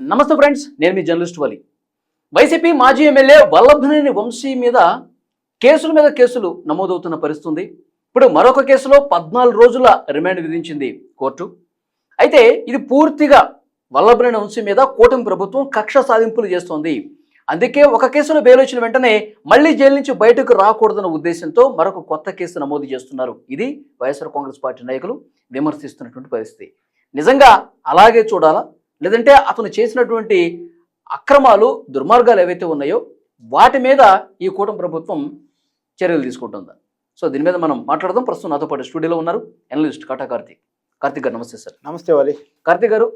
నమస్తే ఫ్రెండ్స్ నేను మీ జర్నలిస్ట్ వలి. వైసీపీ మాజీ ఎమ్మెల్యే వల్లభనేని వంశీ మీద కేసుల మీద కేసులు నమోదవుతున్న పరిస్థితి ఉంది ఇప్పుడు మరొక కేసులో పద్నాలుగు రోజుల రిమాండ్ విధించింది కోర్టు. అయితే ఇది పూర్తిగా వల్లభనేని వంశీ మీద కూటమి ప్రభుత్వం కక్ష సాధింపులు చేస్తోంది. అందుకే ఒక కేసులో బెయిల్ వచ్చిన వెంటనే మళ్ళీ జైలు నుంచి బయటకు రాకూడదన్న ఉద్దేశంతో మరొక కొత్త కేసు నమోదు చేస్తున్నారు. ఇది వైఎస్ఆర్ కాంగ్రెస్ పార్టీ నాయకులు విమర్శిస్తున్నటువంటి పరిస్థితి. నిజంగా అలాగే చూడాలా? లేదంటే అతను చేసినటువంటి అక్రమాలు దుర్మార్గాలు ఏవైతే ఉన్నాయో వాటి మీద ఈ కూటమి ప్రభుత్వం చర్యలు తీసుకుంటుందా. సో దీని మీద మనం మాట్లాడదాం. ప్రస్తుతం నాతో పాటు స్టూడియోలో ఉన్నారు అనలిస్ట్ కాటా కార్తీక్. కార్తీక్ గారు నమస్తే సార్. నమస్తే వాలి కార్తీక్ గారు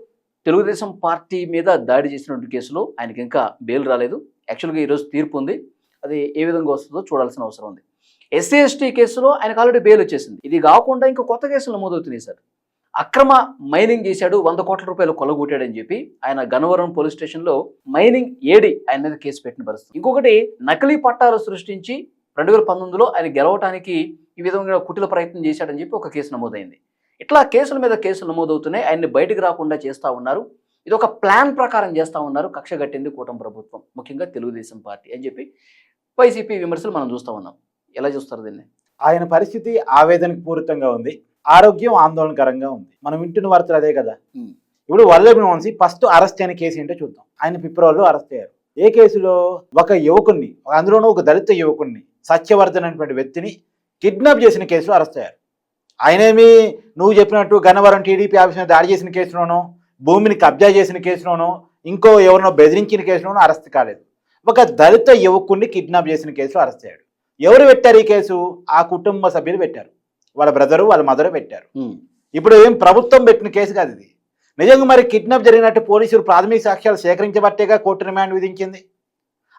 తెలుగుదేశం పార్టీ మీద దాడి చేసినటువంటి కేసులో ఆయనకి ఇంకా బెయిల్ రాలేదు. యాక్చువల్గా ఈరోజు తీర్పు ఉంది. అది ఏ విధంగా వస్తుందో చూడాల్సిన అవసరం ఉంది. ఎస్సీ ఎస్టీ కేసులో ఆయనకు ఆల్రెడీ బెయిల్ వచ్చేసింది. ఇది కాకుండా ఇంకా కొత్త కేసులు నమోదవుతున్నాయి సార్. అక్రమ మైనింగ్ చేశాడు వంద కోట్ల రూపాయలు కొలగొట్టాడని చెప్పి ఆయన గన్నవరం పోలీస్ స్టేషన్లో మైనింగ్ ఏడి ఆయన మీద కేసు పెట్టిన పరిస్థితి. ఇంకొకటి నకిలీ పట్టాలు సృష్టించి రెండు వేల పంతొమ్మిదిలో ఆయన గెలవటానికి ఈ విధంగా కుటిల ప్రయత్నం చేశాడని చెప్పి ఒక కేసు నమోదైంది. ఇట్లా కేసుల మీద కేసులు నమోదవుతున్నాయి ఆయన్ని బయటకు రాకుండా చేస్తూ ఉన్నారు. ఇది ఒక ప్లాన్ ప్రకారం చేస్తూ ఉన్నారు కక్ష కట్టింది కూటమి ప్రభుత్వం ముఖ్యంగా తెలుగుదేశం పార్టీ అని చెప్పి వైసీపీ విమర్శలు మనం చూస్తూ ఉన్నాం. ఎలా చూస్తారు దీన్ని? ఆయన పరిస్థితి ఆవేదనకు పూరితంగా ఉంది. ఆరోగ్యం ఆందోళనకరంగా ఉంది. మనం వింటున్న వార్తలు అదే కదా. ఇప్పుడు వల్లభి వంశీ ఫస్ట్ అరెస్ట్ అయిన కేసు ఏంటో చూద్దాం. ఆయన ఫిబ్రవరిలో అరెస్ట్ అయ్యారు. ఏ కేసులో? ఒక యువకుణ్ణి అందులోనూ ఒక దళిత యువకుణ్ణి సత్యవర్ధన్ అనేటువంటి వ్యక్తిని కిడ్నాప్ చేసిన కేసులో అరెస్ట్ అయ్యారు. ఆయనేమి నువ్వు చెప్పినట్టు గన్నవరం టీడీపీ ఆఫీస్ మీద దాడి చేసిన కేసులోనో భూమిని కబ్జా చేసిన కేసులోనో ఇంకో ఎవరినో బెదిరించిన కేసులోనో అరెస్ట్ కాలేదు. ఒక దళిత యువకుణ్ణి కిడ్నాప్ చేసిన కేసులో అరెస్ట్ అయ్యాడు. ఎవరు పెట్టారు ఈ కేసు? ఆ కుటుంబ సభ్యులు పెట్టారు. వాళ్ళ బ్రదరు వాళ్ళ మదరు పెట్టారు. ఇప్పుడు ఏం ప్రభుత్వం పెట్టిన కేసు కాదు ఇది. నిజంగా మరి కిడ్నాప్ జరిగినట్టు పోలీసులు ప్రాథమిక సాక్ష్యాలు సేకరించబట్టేగా కోర్టు రిమాండ్ విధించింది?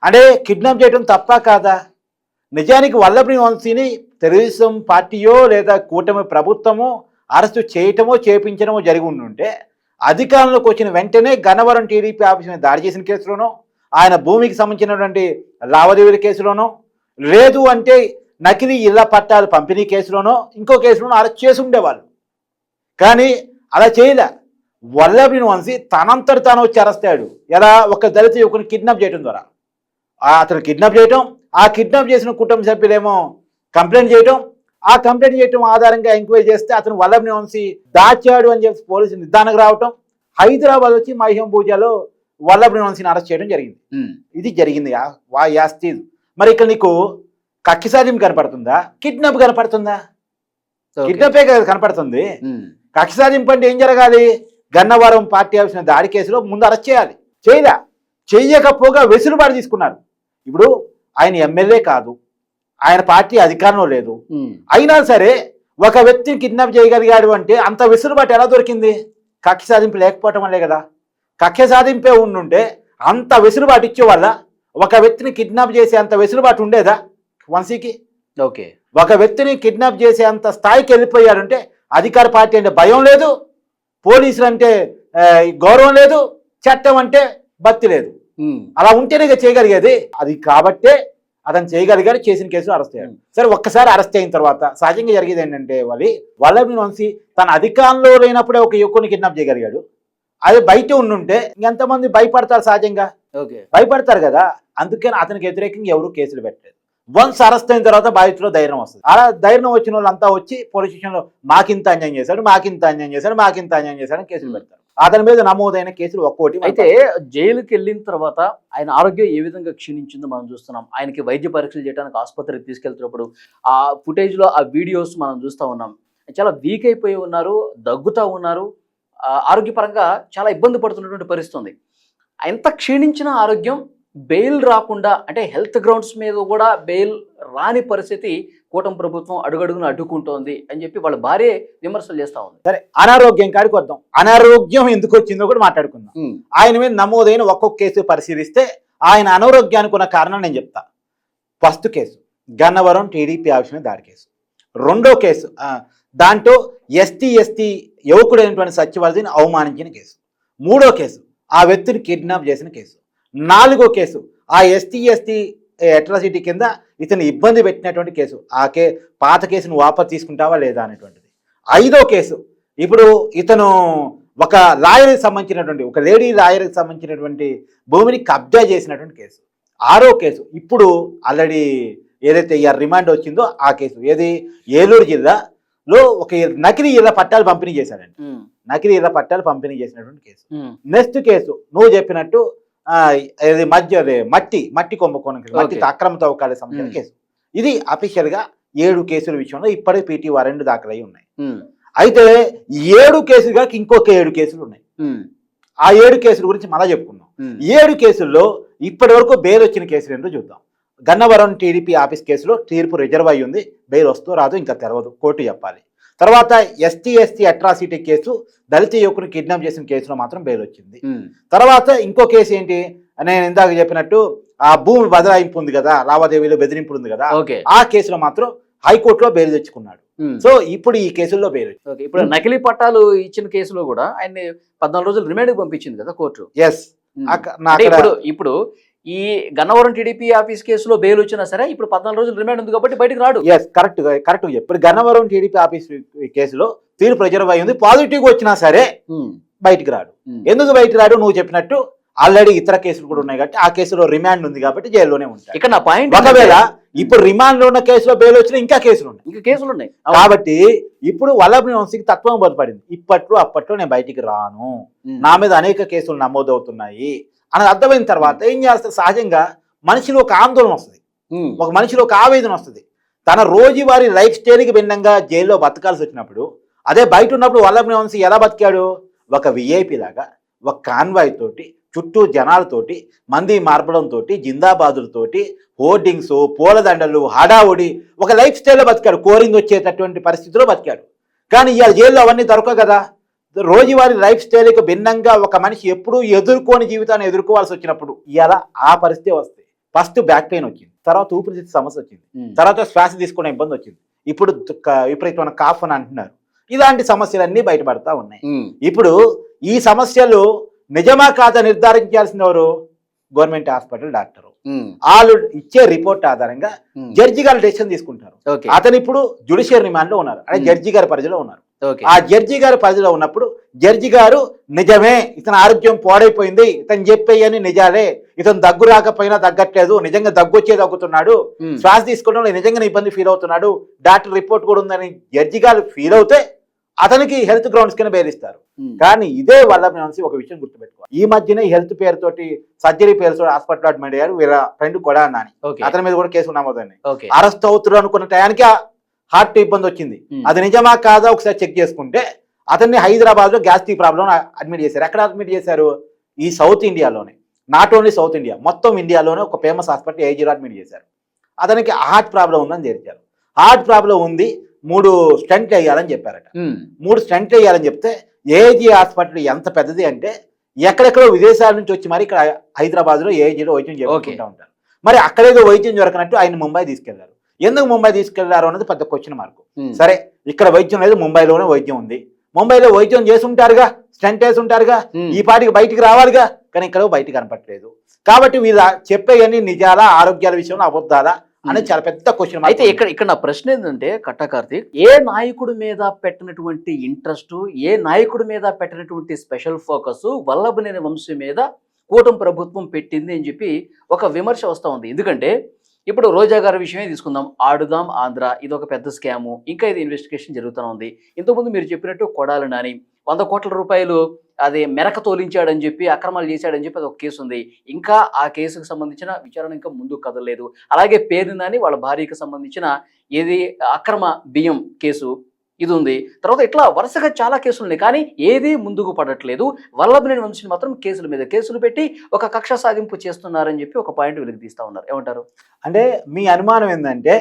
అంటే కిడ్నాప్ చేయడం తప్ప కాదా? నిజానికి వల్లభని వంశీని తెలుగుదేశం పార్టీయో లేదా కూటమి ప్రభుత్వమో అరెస్టు చేయటమో చేపించడమో జరిగి ఉండుంటే అధికారంలోకి వచ్చిన వెంటనే గన్నవరం టీడీపీ ఆఫీస్ మీద దాడి చేసిన కేసులోనో ఆయన భూమికి సంబంధించినటువంటి లావాదేవీల కేసులోనో లేదు అంటే నకిలీ ఇళ్ళ పట్టాలు పంపిణీ కేసులోనో ఇంకో కేసులోనో అరెస్ట్ చేసి ఉండేవాళ్ళు కానీ అలా చేయలే. వల్లభిని వంశీ తనంతటి తాను వచ్చి అరెస్ట్ అయ్యాడు. ఎలా? ఒక దళిత యువకుని కిడ్నాప్ చేయడం ద్వారా. అతను కిడ్నాప్ చేయటం ఆ కిడ్నాప్ చేసిన కుటుంబ సభ్యులేమో కంప్లైంట్ చేయటం ఆ కంప్లైంట్ చేయటం ఆధారంగా ఎంక్వైరీ చేస్తే అతను వల్లభిని వంశీ దాచాడు అని చెప్పి పోలీసులు నిర్ధారణకు రావటం హైదరాబాద్ వచ్చి మహిం పూజలో వల్లభిని వంశీని అరెస్ట్ చేయడం జరిగింది. ఇది జరిగింది. యాస్తి మరి ఇక్కడ నీకు కక్కి సాధ్యం కనపడుతుందా? కిడ్నాప్ కనపడుతుందా? కిడ్నాపే కనపడుతుంది. కక్ష సాధింపు అంటే ఏం జరగాలి? గన్నవరం పార్టీ ఆఫీస్ దాడి కేసులో ముందు అరెస్ట్ చేయాలి. చేయలే. చెయ్యకపోగా వెసులుబాటు తీసుకున్నారు. ఇప్పుడు ఆయన ఎమ్మెల్యే కాదు. ఆయన పార్టీ అధికారంలో లేదు. అయినా సరే ఒక వ్యక్తిని కిడ్నాప్ చేయగలిగాడు అంటే అంత వెసులుబాటు ఎలా దొరికింది? కక్ష సాధింపు లేకపోవటం వల్లే కదా. కక్ష సాధింపే ఉండుంటే అంత వెసులుబాటు ఇచ్చే వల్ల ఒక వ్యక్తిని కిడ్నాప్ చేసే అంత వెసులుబాటు ఉండేదా? వంశీకి ఓకే. ఒక వ్యక్తిని కిడ్నాప్ చేసే అంత స్థాయికి వెళ్ళిపోయాడంటే అధికార పార్టీ అంటే భయం లేదు పోలీసులు అంటే గౌరవం లేదు చట్టం అంటే భక్తి లేదు. అలా ఉంటేనే చేయగలిగేది. అది కాబట్టే అతను చేయగలిగాడు చేసిన కేసులో అరెస్ట్ అయ్యాడు. సరే ఒక్కసారి అరెస్ట్ అయిన తర్వాత సహజంగా జరిగేది ఏంటంటే వాళ్ళి వల్లభి వంశీ తన అధికారంలో లేనప్పుడే ఒక యువకుని కిడ్నాప్ చేయగలిగాడు. అది బయట ఉండుంటే ఇంకెంతమంది భయపడతారు సహజంగా ఓకే. భయపడతారు కదా. అందుకని అతనికి వ్యతిరేకంగా ఎవరు కేసులు పెట్టలేదు. వన్స్ అరెస్ట్ అయిన తర్వాత బాధితులో ధైర్యం వస్తుంది. అలా ధైర్యం వచ్చిన వాళ్ళంతా వచ్చి పోలీస్ స్టేషన్లో మాకింత అన్యాయం చేశాడు మాకింత అన్యాయం చేశాడు మాకింత అన్యాయం చేశాడని కేసులు పెడతారు. అతని మీద నమోదైన కేసులు ఒక్కోటి అయితే జైలుకి వెళ్ళిన తర్వాత ఆయన ఆరోగ్యం ఏ విధంగా క్షీణించిందో మనం చూస్తున్నాం. ఆయనకి వైద్య పరీక్షలు చేయడానికి ఆసుపత్రికి తీసుకెళ్తున్నప్పుడు ఆ ఫుటేజ్లో ఆ వీడియోస్ మనం చూస్తూ ఉన్నాం. చాలా వీక్ అయిపోయి ఉన్నారు దగ్గుతూ ఉన్నారు. ఆరోగ్యపరంగా చాలా ఇబ్బంది పడుతున్నటువంటి పరిస్థితి ఉంది. ఎంత క్షీణించిన ఆరోగ్యం బెయిల్ రాకుండా అంటే హెల్త్ గ్రౌండ్స్ మీద కూడా బెయిల్ రాని పరిస్థితి కూటమి ప్రభుత్వం అడుగడుగున అడ్డుకుంటోంది అని చెప్పి వాళ్ళ భార్య విమర్శలు చేస్తూ ఉంది. సరే అనారోగ్యం కాడికి వద్దాం. అనారోగ్యం ఎందుకు వచ్చిందో కూడా మాట్లాడుకుందాం. ఆయన మీద నమోదైన ఒక్కొక్క కేసు పరిశీలిస్తే ఆయన అనారోగ్యానికి ఉన్న కారణం నేను చెప్తా. First case Gannavaram TDP office మీద దాడి కేసు. రెండో కేసు దాంట్లో ఎస్టీ ఎస్టీ యువకుడైనటువంటి సత్యవర్ధిని అవమానించిన కేసు. మూడో కేసు ఆ వ్యక్తిని కిడ్నాప్ చేసిన కేసు. నాలుగో కేసు. ఆ ఎస్టీ ఎస్టీ అట్రాసిటీ కింద ఇతను ఇబ్బంది పెట్టినటువంటి కేసు. ఆ కే పాత కేసును వాపస్ తీసుకుంటావా లేదా అనేటువంటిది. ఐదో కేసు. ఇప్పుడు ఇతను ఒక లాయర్కి సంబంధించినటువంటి ఒక లేడీ లాయర్కి సంబంధించినటువంటి భూమిని కబ్జా చేసినటువంటి కేసు. ఆరో కేసు. ఇప్పుడు ఆల్రెడీ ఏదైతే ఇయర్ రిమాండ్ వచ్చిందో ఆ కేసు. ఏది? ఏలూరు జిల్లాలో ఒక నకిలీ ఇళ్ళ పట్టాలు పంపిణీ చేశాడండి నకిలీ ఇళ్ళ పట్టాలు పంపిణీ చేసినటువంటి కేసు. Next case. నువ్వు చెప్పినట్టు ఇది మధ్య మట్టి మట్టి కుంభకోణం మట్టి. అక్రమ తవ్వకాలకు సంబంధించిన. కేసు. ఇది అఫీషియల్గా ఏడు కేసుల విషయంలో ఇప్పటికే పీటీ వారెంట్ దాఖలై ఉన్నాయి. అయితే ఏడు కేసులుగా ఇంకొక ఏడు కేసులు ఉన్నాయి. ఆ ఏడు కేసుల గురించి మళ్ళా చెప్పుకుందాం. ఉమ్, ఏడు కేసుల్లో ఇప్పటి వరకు బెయిల్ వచ్చిన కేసులు ఏంటో చూద్దాం. గన్నవరం టీడీపీ ఆఫీస్ కేసులో తీర్పు రిజర్వ్ అయి ఉంది బెయిల్ వస్తూ రాదు ఇంకా తెలవదు. కోర్టు చెప్పాలి. తర్వాత ఎస్టీ ఎస్టీ అట్రాసిటీ కేసు దళిత యువకుని కిడ్నాప్ చేసిన కేసులో మాత్రం బెయిల్ వచ్చింది తర్వాత ఇంకో కేసు ఏంటి? నేను ఇందాక చెప్పినట్టు ఆ భూమి బదలాయింపు ఉంది కదా లావాదేవీలో బెదిరింపు ఉంది కదా ఆ కేసులో మాత్రం హైకోర్టులో బెయిల్ తెచ్చుకున్నాడు. సో ఇప్పుడు ఈ కేసుల్లో బెయిల్ ఇప్పుడు నకిలీ పట్టాలు ఇచ్చిన కేసులో కూడా ఆయన్ని పద్నాలుగు రోజులు రిమాండ్కి పంపించింది కదా కోర్టు. ఎస్ ఇప్పుడు ఈ గన్నవరం టీడీపీ ఆఫీస్ కేసులో బెయిల్ వచ్చినా సరే ఇప్పుడు పద్నాలుగు రోజులు రిమాండ్ ఉంది కాబట్టి బయటకు రాడు. ఎస్ కరెక్ట్ కరెక్ట్ ఇప్పుడు గన్నవరం టీడీపీ ఆఫీస్ కేసులో తీర్పు రిజర్వ్ అయి ఉంది. పాజిటివ్ వచ్చినా సరే ఉమ్, బయటికి రాడు. ఉమ్, ఎందుకు బయటికి రాడు? నువ్వు చెప్పినట్టు ఆల్రెడీ ఇతర కేసులు కూడా ఉన్నాయి కాబట్టి ఆ కేసులో రిమాండ్ ఉంది కాబట్టి జైల్లోనే ఉంటాయి ఇక్కడ నా పాయింట్ ఒకవేళ ఇప్పుడు రిమాండ్లో ఉన్న కేసులో బెయిల్ వచ్చినా ఇంకా కేసులు ఉన్నాయి. ఇంకా కేసులు ఉన్నాయి. కాబట్టి ఇప్పుడు వల్లభ వంశీకి తత్వం బోధపడింది. ఇప్పట్లో అప్పట్లో నేను బయటికి రాను. ఉమ్, నా మీద అనేక కేసులు నమోదవుతున్నాయి. అని అర్థమైన తర్వాత ఏం చేస్తారు సహజంగా మనిషిలో ఒక ఆందోళన వస్తుంది. ఒక మనిషిలో ఒక ఆవేదన వస్తుంది. తన రోజువారీ లైఫ్ స్టైల్కి భిన్నంగా జైల్లో బతకాల్సి వచ్చినప్పుడు అదే బయట ఉన్నప్పుడు వల్లభ వంశీ ఎలా బతికాడు? ఒక విఐపి లాగా ఒక కాన్వాయ్ తోటి చుట్టూ జనాలతోటి మంది మార్పడంతో జిందాబాదులతోటి హోర్డింగ్స్ పూలదండలు హడావుడి ఒక లైఫ్ స్టైల్లో బతికాడు. కోరింగ్ వచ్చేటటువంటి పరిస్థితిలో బతికాడు. కానీ ఇవాళ జైల్లో అవన్నీ దొరకవు కదా. రోజువారీ లైఫ్ స్టైల్కి భిన్నంగా ఒక మనిషి ఎప్పుడూ ఎదుర్కోని జీవితాన్ని ఎదుర్కోవాల్సి వచ్చినప్పుడు ఇవాళ ఆ పరిస్థితి వస్తుంది ఫస్ట్ బ్యాక్ పెయిన్ వచ్చింది. తర్వాత ఊపిరితిత్తు సమస్య వచ్చింది. తర్వాత శ్వాస తీసుకునే ఇబ్బంది వచ్చింది. ఇప్పుడు విపరీతమైన కాఫ్ అని అంటున్నారు. ఇలాంటి సమస్యలన్నీ బయటపడతా ఉన్నాయి. ఇప్పుడు ఈ సమస్యలు నిజమా కాదా నిర్ధారించాల్సిన ఎవరు? Government hospital doctor. వాళ్ళు ఇచ్చే రిపోర్ట్ ఆధారంగా ఉమ్, జడ్జి గారు డెసిషన్ తీసుకుంటారు. అతను ఇప్పుడు జుడిషియల్ రిమాండ్లో ఉన్నారు. అంటే Hmm. జడ్జి గారి పరిధిలో ఉన్నారు. ఆ జడ్జి గారి పరిధిలో ఉన్నప్పుడు జడ్జి గారు నిజమే ఇతని ఆరోగ్యం పాడైపోయింది ఇతను చెప్పేయని నిజాలే ఇతను దగ్గు రాకపోయినా తగ్గట్లేదు నిజంగా దగ్గు వచ్చే తగ్గుతున్నాడు శ్వాస తీసుకోవడంలో నిజంగానే ఇబ్బంది ఫీల్ అవుతున్నాడు డాక్టర్ రిపోర్ట్ కూడా ఉందని జడ్జి గారు ఫీల్ అవుతే అతనికి హెల్త్ గ్రౌండ్స్ కింద బేరిస్తారు కానీ ఇదే వల్ల నుంచి ఒక విషయం గుర్తుపెట్టుకోవాలి. ఈ మధ్యనే హెల్త్ పేరుతోటి సర్జరీ పేరుతో హాస్పిటల్ అడ్మిట్ అయ్యారు వీళ్ళ ఫ్రెండ్ కూడా అన్నాని అతని మీద కూడా కేసు నమోదండి అరెస్ట్ అవుతున్నారు అనుకున్న టయానికి హార్ట్ ఇబ్బంది వచ్చింది. అది నిజమా కాదా ఒకసారి చెక్ చేసుకుంటే అతన్ని హైదరాబాద్లో గ్యాస్ట్రిక్ ప్రాబ్లం అడ్మిట్ చేశారు. ఎక్కడ అడ్మిట్ చేశారు? ఈ సౌత్ ఇండియాలోనే. నాట్ ఓన్లీ సౌత్ ఇండియా మొత్తం ఇండియాలోనే ఒక ఫేమస్ హాస్పిటల్ ఏజీలో అడ్మిట్ చేశారు. అతనికి హార్ట్ ప్రాబ్లం ఉందని చేర్చారు హార్ట్ ప్రాబ్లం ఉంది మూడు స్టంట్లు వేయాలని చెప్పారట. మూడు స్టంట్లు వేయాలని చెప్తే ఏజీ హాస్పిటల్ ఎంత పెద్దది అంటే ఎక్కడెక్కడో విదేశాల నుంచి వచ్చి మరి ఇక్కడ హైదరాబాద్లో ఏజీలో వైద్యం చేసుకుంటూ ఉంటారు. మరి అక్కడేదో వైద్యం దొరకనట్టు ఆయన ముంబై తీసుకెళ్ళారు. ఎందుకు ముంబై తీసుకెళ్ళారు అన్నది పెద్ద క్వశ్చన్ మార్క్ సరే ఇక్కడ వైద్యం లేదు ముంబైలోనే వైద్యం ఉంది. ముంబైలో వైద్యం చేసి ఉంటారుగా స్టంట్ వేసి ఉంటారుగా ఈ పాటికి బయటికి రావాలిగా కానీ ఇక్కడ బయటికి కనపట్లేదు కాబట్టి వీళ్ళ చెప్పేయన్ని నిజాలా ఆరోగ్యాల విషయంలో అబద్ధాలా అనేది చాలా పెద్ద క్వశ్చన్ అయితే ఇక్కడ ఇక్కడ నా ప్రశ్న ఏంటంటే కట్టా కార్తీక్ ఏ నాయకుడి మీద పెట్టినటువంటి ఇంట్రెస్ట్ ఏ నాయకుడి మీద పెట్టినటువంటి స్పెషల్ ఫోకస్ వల్లభనేని వంశీ మీద కూటమి ప్రభుత్వం పెట్టింది అని చెప్పి ఒక విమర్శ వస్తూ ఉంది. ఎందుకంటే ఇప్పుడు రోజా గారి విషయమే తీసుకుందాం. ఆడుదాం ఆంధ్ర ఇది ఒక పెద్ద స్కాము ఇంకా ఇది ఇన్వెస్టిగేషన్ జరుగుతూ ఉంది. ఇంతకుముందు మీరు చెప్పినట్టు కొడాలి నాని వంద కోట్ల రూపాయలు అది మెరక తోలించాడని చెప్పి అక్రమాలు చేశాడని చెప్పి అది ఒక కేసు ఉంది. ఇంకా ఆ కేసుకు సంబంధించిన విచారణ ఇంకా ముందుకు కదలలేదు. అలాగే పేరు నాని వాళ్ళ భార్యకి సంబంధించిన ఏది అక్రమ బియ్యం కేసు ఇది ఉంది. తర్వాత ఇట్లా వరుసగా చాలా కేసులు ఉన్నాయి. కానీ ఏది ముందుకు పడట్లేదు. వల్లభనేని వంశీని మాత్రం కేసుల మీద కేసులు పెట్టి ఒక కక్ష సాధింపు చేస్తున్నారని చెప్పి ఒక పాయింట్ వెలికి తీస్తా ఉన్నారు. ఏమంటారు? అంటే మీ అనుమానం ఏంటంటే.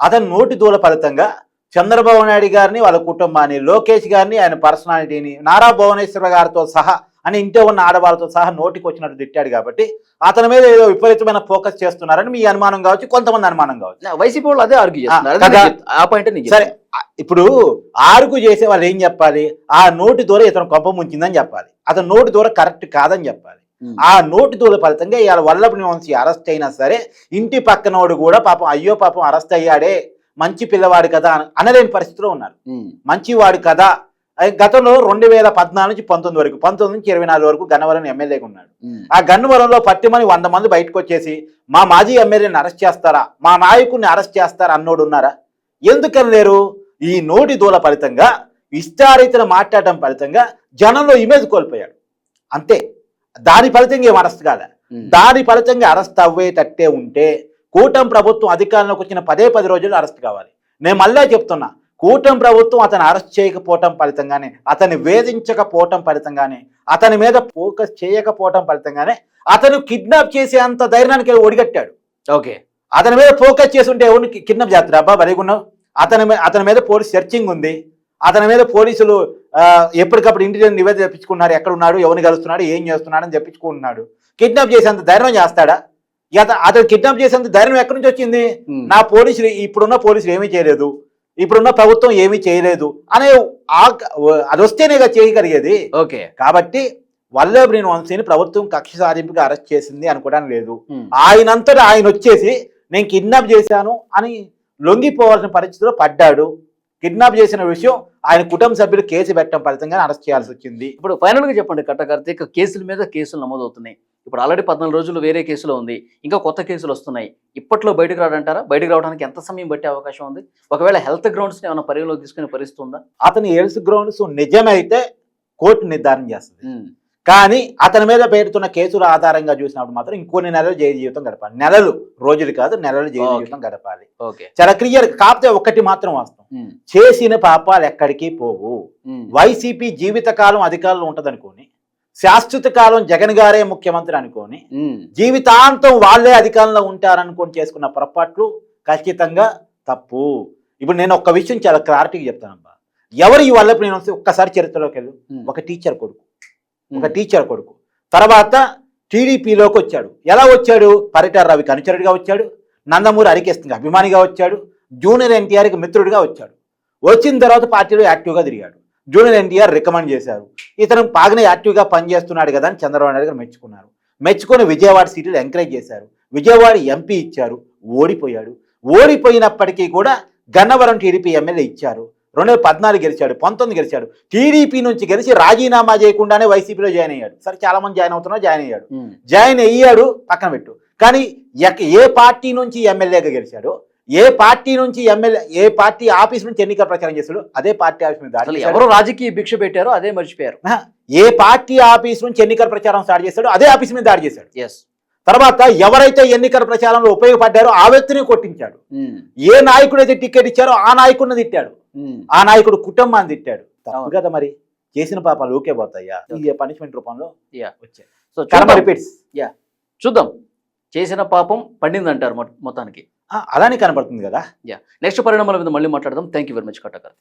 అతని నోటి దూల ఫలితంగా చంద్రబాబు నాయుడు గారిని వాళ్ళ కుటుంబాన్ని లోకేష్ గారిని ఆయన పర్సనాలిటీని నారా భువనేశ్వర గారితో సహా అని ఇంట్లో ఉన్న ఆడవాళ్ళతో సహా నోటికి వచ్చినట్టు తిట్టాడు కాబట్టి అతని మీద ఏదో విపరీతమైన ఫోకస్ చేస్తున్నారని మీ అనుమానం కావచ్చు కొంతమంది అనుమానం కావచ్చు. వైసీపీ వాళ్ళు అదే ఆర్గ్యూ చేస్తున్నారు. సరే ఇప్పుడు ఆరుకు చేసే వాళ్ళు ఏం చెప్పాలి? ఆ నోటి దూర ఇతను కొంప ముంచిందని చెప్పాలి. అతని నోటి దూర కరెక్ట్ కాదని చెప్పాలి. ఆ నోటి దూల ఫలితంగా ఇవాళ వల్లభని వంశీ అరెస్ట్ అయినా సరే ఇంటి పక్కనోడు కూడా పాపం అయ్యో పాపం అరెస్ట్ అయ్యాడే మంచి పిల్లవాడు కదా అని అనలేని పరిస్థితిలో ఉన్నారు. మంచివాడు కదా. గతంలో రెండు వేల పద్నాలుగు నుంచి పంతొమ్మిది వరకు పంతొమ్మిది నుంచి ఇరవై నాలుగు వరకు గన్నవరం ఎమ్మెల్యేగా ఉన్నాడు. ఆ గన్నవరంలో పట్టిమని వంద మంది బయటకు వచ్చేసి మా మాజీ ఎమ్మెల్యేని అరెస్ట్ చేస్తారా? మా నాయకుడిని అరెస్ట్ చేస్తారా? అన్నోడు ఉన్నారా? ఎందుకని లేరు? ఈ నోటి దూల ఫలితంగా ఇష్టారీతను మాట్లాడటం ఫలితంగా జనంలో ఇమేజ్ కోల్పోయాడు. అంతే. దాని ఫలితంగా ఏం అరెస్ట్ కాలే. దాని ఫలితంగా అరెస్ట్ అవ్వేటట్టే ఉంటే కూటమి ప్రభుత్వం అధికారంలోకి వచ్చిన పదే పది రోజులు అరెస్ట్ కావాలి. నేను మళ్ళా చెప్తున్నా కూటమి ప్రభుత్వం అతను అరెస్ట్ చేయకపోవటం ఫలితంగానే అతన్ని వేధించకపోవటం ఫలితంగానే అతని మీద ఫోకస్ చేయకపోవటం ఫలితంగానే అతను కిడ్నాప్ చేసే అంత ధైర్యానికి ఒడిగట్టాడు? ఓకే. అతని మీద ఫోకస్ చేసి ఉంటే ఎవరిని కిడ్నాప్ చేస్తారు? అబ్బా బలిగున్నావు అతని మీద అతని మీద పోలీస్ సెర్చింగ్ ఉంది. అతని మీద పోలీసులు ఎప్పటికప్పుడు ఇంటి నివేదిక తెప్పించుకున్నారు ఎక్కడ ఉన్నాడు ఎవరిని కలుస్తున్నాడు? ఏం చేస్తున్నాడు? అని తెప్పించుకుంటున్నాడు. కిడ్నాప్ చేసేంత ధైర్యం చేస్తాడా? ఇక అతను కిడ్నాప్ చేసేంత ధైర్యం ఎక్కడి నుంచి వచ్చింది? నా పోలీసులు ఇప్పుడున్న పోలీసులు ఏమీ చేయలేదు. ఇప్పుడున్న ప్రభుత్వం ఏమీ చేయలేదు. అనే అది వస్తేనే చేయగలిగేది. ఓకే. కాబట్టి వల్లభనేని వంశీని ప్రభుత్వం కక్ష సాధింపుగా అరెస్ట్ చేసింది అనుకోవడానికి లేదు. ఆయనంతటా ఆయన వచ్చేసి నేను కిడ్నాప్ చేశాను అని లొంగిపోవాల్సిన పరిస్థితిలో పడ్డాడు. కిడ్నాప్ చేసిన విషయం ఆయన కుటుంబ సభ్యులు కేసు పెట్టడం ఫలితంగా అరెస్ట్ చేయాల్సి వచ్చింది. ఇప్పుడు ఫైనల్గా చెప్పండి కట్ట కార్తీక్. కేసుల మీద కేసులు నమోదవుతున్నాయి. ఇప్పుడు ఆల్రెడీ పద్నాలుగు రోజులు వేరే కేసులో ఉంది. ఇంకా కొత్త కేసులు వస్తున్నాయి. ఇప్పట్లో బయటకు రాడంటారా బయటకు రావడానికి ఎంత సమయం పట్టే అవకాశం ఉంది? ఒకవేళ హెల్త్ గ్రౌండ్స్ ఏమైనా పరిగణలోకి తీసుకునే పరిస్థితి ఉందా? అతని ఎల్స్ గ్రౌండ్స్ నిజమైతే కోర్టు నిర్ధారణ చేస్తుంది. కానీ అతని మీద పెడుతున్న కేసుల ఆధారంగా చూసినప్పుడు మాత్రం ఇంకొన్ని నెలలు జైలు జీవితం గడపాలి. నెలలు రోజులు కాదు నెలలు జైలు. జీవితం గడపాలి. చాలా క్లియర్ కాకపోతే ఒకటి మాత్రం వాస్తవం. చేసిన పాపాలు ఎక్కడికి పోవు. వైసీపీ జీవితకాలం అధికారంలో ఉంటదనుకోని శాశ్వత కాలం జగన్ గారే ముఖ్యమంత్రి అనుకోని జీవితాంతం వాళ్ళే అధికారంలో ఉంటారనుకొని చేసుకున్న పొరపాట్లు ఖచ్చితంగా తప్పు. ఇప్పుడు నేను ఒక్క విషయం చాలా క్లారిటీగా చెప్తానబ్బా. ఎవరు ఈ నేను ఒక్కసారి చరిత్రలోకి వెళ్ళు. ఒక టీచర్ కొడుకు. ఒక టీచర్ కొడుకు. తర్వాత టీడీపీలోకి వచ్చాడు. ఎలా వచ్చాడు? పరిటార రవికి అనుచరుడిగా వచ్చాడు. నందమూరి హరికృష్ణకి అభిమానిగా వచ్చాడు. జూనియర్ ఎన్టీఆర్కి మిత్రుడిగా వచ్చాడు. వచ్చిన తర్వాత పార్టీలో యాక్టివ్గా తిరిగాడు. జూనియర్ ఎన్టీఆర్ రికమెండ్ చేశారు. ఇతను బాగానే యాక్టివ్గా పనిచేస్తున్నాడు కదా అని చంద్రబాబు నాయుడు గారు మెచ్చుకున్నారు. మెచ్చుకొని విజయవాడ సీట్లు ఎంకరేజ్ చేశారు. విజయవాడ ఎంపీ ఇచ్చారు. ఓడిపోయాడు. ఓడిపోయినప్పటికీ కూడా గన్నవరం టీడీపీ ఎమ్మెల్యే ఇచ్చారు. రెండు వేల పద్నాలుగు గెలిచాడు పంతొమ్మిది గెలిచాడు. టీడీపీ నుంచి గెలిచి రాజీనామా చేయకుండానే వైసీపీలో జాయిన్ అయ్యాడు. సరే చాలా మంది జాయిన్ అవుతున్నా జాయిన్ అయ్యాడు. జాయిన్ అయ్యాడు పక్కన పెట్టు. కానీ ఎక్క- ఏ పార్టీ నుంచి ఎమ్మెల్యేగా గెలిచాడో? ఏ పార్టీ నుంచి ఎమ్మెల్యే ఏ పార్టీ ఆఫీస్ నుంచి ఎన్నికల ప్రచారం చేస్తాడో అదే పార్టీ ఆఫీస్ మీద. ఎవరు రాజకీయ భిక్ష పెట్టారో అదే మర్చిపోయారు. ఏ పార్టీ ఆఫీస్ నుంచి ఎన్నికల ప్రచారం స్టార్ట్ చేశాడో? అదే ఆఫీస్ మీద దాడి చేశాడు. ఎస్ తర్వాత ఎవరైతే ఎన్నికల ప్రచారంలో ఉపయోగపడ్డారో ఆ వ్యక్తిని కొట్టించాడు. ఏ నాయకుడు అయితే టికెట్ ఇచ్చారో ఆ నాయకుడిని తిట్టాడు. ఆ నాయకుడు కుటుంబాన్ని తిట్టాడు. తప్పు. కదా మరి? చేసిన పాపాలు ఊకే పోతాయా? ఈ పనిష్మెంట్ రూపంలో. వచ్చాయి. సో కర్మ. రిపీట్స్ చూద్దాం. చేసిన పాపం పండిందంటారు మొ- మొత్తానికి. అలానే కనబడుతుంది కదా? నెక్స్ట్ పరిణామాల మీద మళ్ళీ మాట్లాడదాం. Thank you very much కట్టకర్